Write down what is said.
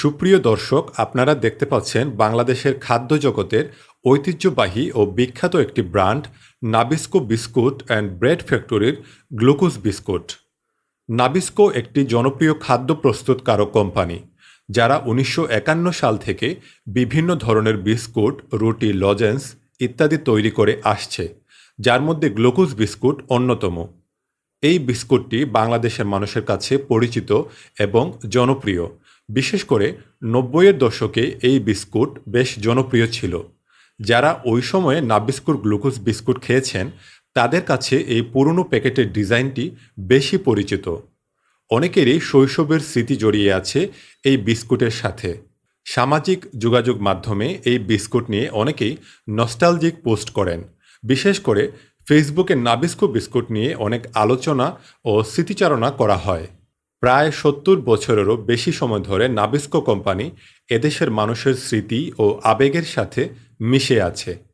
সুপ্রিয় দর্শক, আপনারা দেখতে পাচ্ছেন বাংলাদেশের খাদ্য জগতের ঐতিহ্যবাহী ও বিখ্যাত একটি brand, Nabisco biscuit and bread ফ্যাক্টরির গ্লুকোজ বিস্কুট। নাবিস্কো একটি জনপ্রিয় খাদ্য প্রস্তুতকারক কোম্পানি, যারা উনিশশো একান্ন সাল থেকে বিভিন্ন ধরনের বিস্কুট, রুটি, লজেন্স ইত্যাদি তৈরি করে আসছে, যার মধ্যে গ্লুকোজ বিস্কুট অন্যতম। এই বিস্কুটটি বাংলাদেশের মানুষের কাছে পরিচিত এবং জনপ্রিয়। বিশেষ করে নব্বইয়ের দশকে এই বিস্কুট বেশ জনপ্রিয় ছিল। যারা ওই সময়ে নাবিস্কুর গ্লুকোজ বিস্কুট খেয়েছেন, তাদের কাছে এই পুরনো প্যাকেটের ডিজাইনটি বেশি পরিচিত। অনেকেরই শৈশবের স্মৃতি জড়িয়ে আছে এই বিস্কুটের সাথে। সামাজিক যোগাযোগ মাধ্যমে এই বিস্কুট নিয়ে অনেকেই নস্টালজিক পোস্ট করেন। বিশেষ করে ফেসবুকে নাবিস্কো বিস্কুট নিয়ে অনেক আলোচনা ও স্মৃতিচারণা করা হয়। প্রায় সত্তর বছরেরও বেশি সময় ধরে নাবিস্কো কোম্পানি এদেশের মানুষের স্মৃতি ও আবেগের সাথে মিশে আছে।